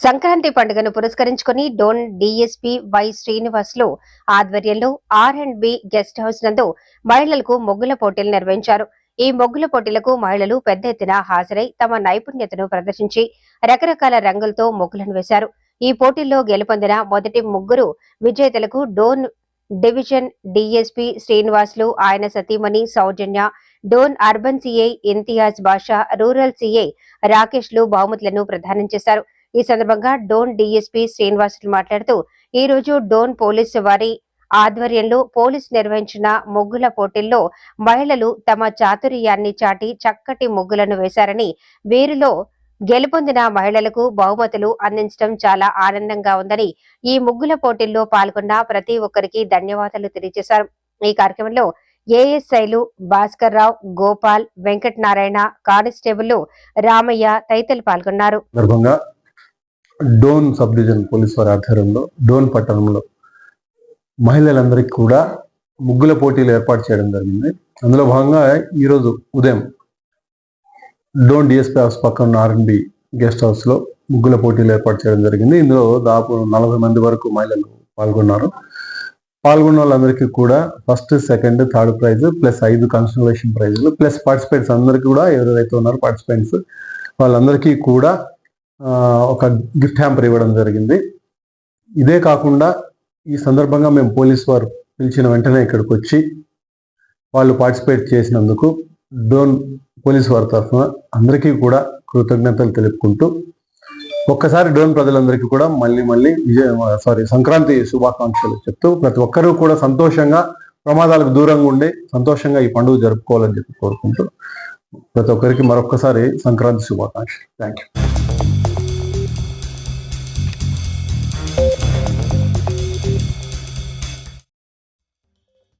సంక్రాంతి పండుగను పురస్కరించుకుని Dhone DSP Y Srinivasulu ఆధ్వర్యంలో R and B guest house నందు మహిళలకు ముగ్గుల పోటీలు నిర్వహించారు. ఈ ముగ్గుల పోటీలకు మహిళలు పెద్ద ఎత్తున హాజరై తమ నైపుణ్యతను ప్రదర్శించి రకరకాల రంగులతో ముగ్గులను వేశారు. ఈ పోటీల్లో గెలుపొందిన మొదటి ముగ్గురు విజేతలకు డోన్ డివిజన్ డిఎస్పీ శ్రీనివాసులు ఆయన సతీమణి Soujanya Dhone urban CI Imtiaz Basha rural CI రాకేష్లు బహుమతులను ప్రదానం చేశారు. ఈ సందర్భంగా డోన్ డీఎస్పీ శ్రీనివాసులు మాట్లాడుతూ ఈ రోజు డోన్ పోలీసు వారి ఆధ్వర్యంలో పోలీస్ నిర్వహించిన ముగ్గుల పోటీల్లో మహిళలు తమ చాతుర్యాన్ని చాటి చక్కటి ముగ్గులను వేశారని వీరిలో గెలుపొందిన మహిళలకు బహుమతులు అందించడం చాలా ఆనందంగా ఉందని ఈ ముగ్గుల పోటీల్లో పాల్గొన్న ప్రతి ఒక్కరికి ధన్యవాదాలు తెలియజేశారు. ఈ కార్యక్రమంలో ఏఎస్ఐలు భాస్కర్ రావు గోపాల్ వెంకట నారాయణ కానిస్టేబుల్ రామయ్య తదితరులు పాల్గొన్నారు. డోన్ సబ్ డివిజన్ పోలీస్ వారి ఆధ్వర్యంలో డోన్ పట్టణంలో మహిళలందరికీ కూడా ముగ్గుల పోటీలు ఏర్పాటు చేయడం జరిగింది. అందులో భాగంగా ఈరోజు ఉదయం డోన్ డిఎస్పీ హౌస్ పక్కన ఉన్న ఆర్ఎండి గెస్ట్ హౌస్లో ముగ్గుల పోటీలు ఏర్పాటు చేయడం జరిగింది. ఇందులో దాదాపు నలభై మంది వరకు మహిళలు పాల్గొన్నారు. పాల్గొన్న వాళ్ళందరికీ కూడా first second third prize plus ఐదు కన్సల్టేషన్ ప్రైజులు ప్లస్ పార్టిసిపేట్స్ అందరికీ కూడా ఎవరైతే ఉన్నారో పార్టిసిపెంట్స్ వాళ్ళందరికీ కూడా ఒక గిఫ్ట్ హ్యాంపర్ ఇవ్వడం జరిగింది. ఇదే కాకుండా ఈ సందర్భంగా మేము పోలీస్ వారు పిలిచిన వెంటనే ఇక్కడికి వచ్చి వాళ్ళు పార్టిసిపేట్ చేసినందుకు డోన్ పోలీస్ వారి తరఫున అందరికీ కూడా కృతజ్ఞతలు తెలుపుకుంటూ ఒక్కసారి డోన్ ప్రజలందరికీ కూడా మళ్ళీ మళ్ళీ విజయ సారీ సంక్రాంతి శుభాకాంక్షలు చెప్తూ ప్రతి ఒక్కరూ కూడా సంతోషంగా ప్రమాదాలకు దూరంగా ఉండి సంతోషంగా ఈ పండుగ జరుపుకోవాలని చెప్పి కోరుకుంటూ ప్రతి ఒక్కరికి మరొక్కసారి సంక్రాంతి శుభాకాంక్షలు. Thank you